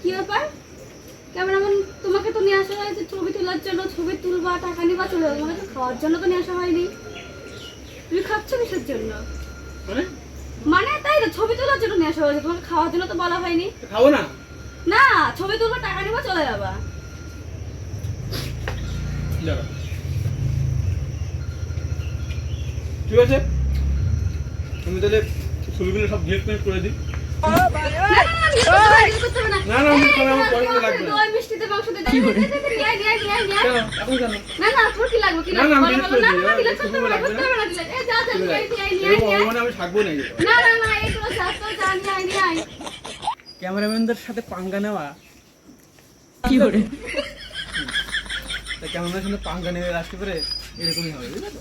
কি ব্যাপার? ক্যামেরাম্যান তোমাকে তো নিয়ে আসা হয়েছে ছবি তোলার জন্য ছবি তুলবা টাকা নিবা চলে তোমাকে তো খাওয়ার জন্য তো নিয়ে আসা হয়নি। তুমি খাচ্ছ কিসের জন্য? মানে? মানে তাই তো ছবি তোলার জন্য নিয়ে আসা হয়েছে। তোমাকে খাওয়ার জন্য তো বলা হয়নি। খাব না? না ছবি তুলবা টাকা নিবা চলে যাবা। ঠিক আছে? আমি তাহলে ছবিগুলো সব ডিলেট করে দিই। ক্যামেরাম্যানদের সাথে পাঙ্গা নেওয়া। কি করে? ক্যামেরাম্যানের সাথে পাঙ্গা নেওয়া আসতে পারে এরকমই হবে বুঝলে তো?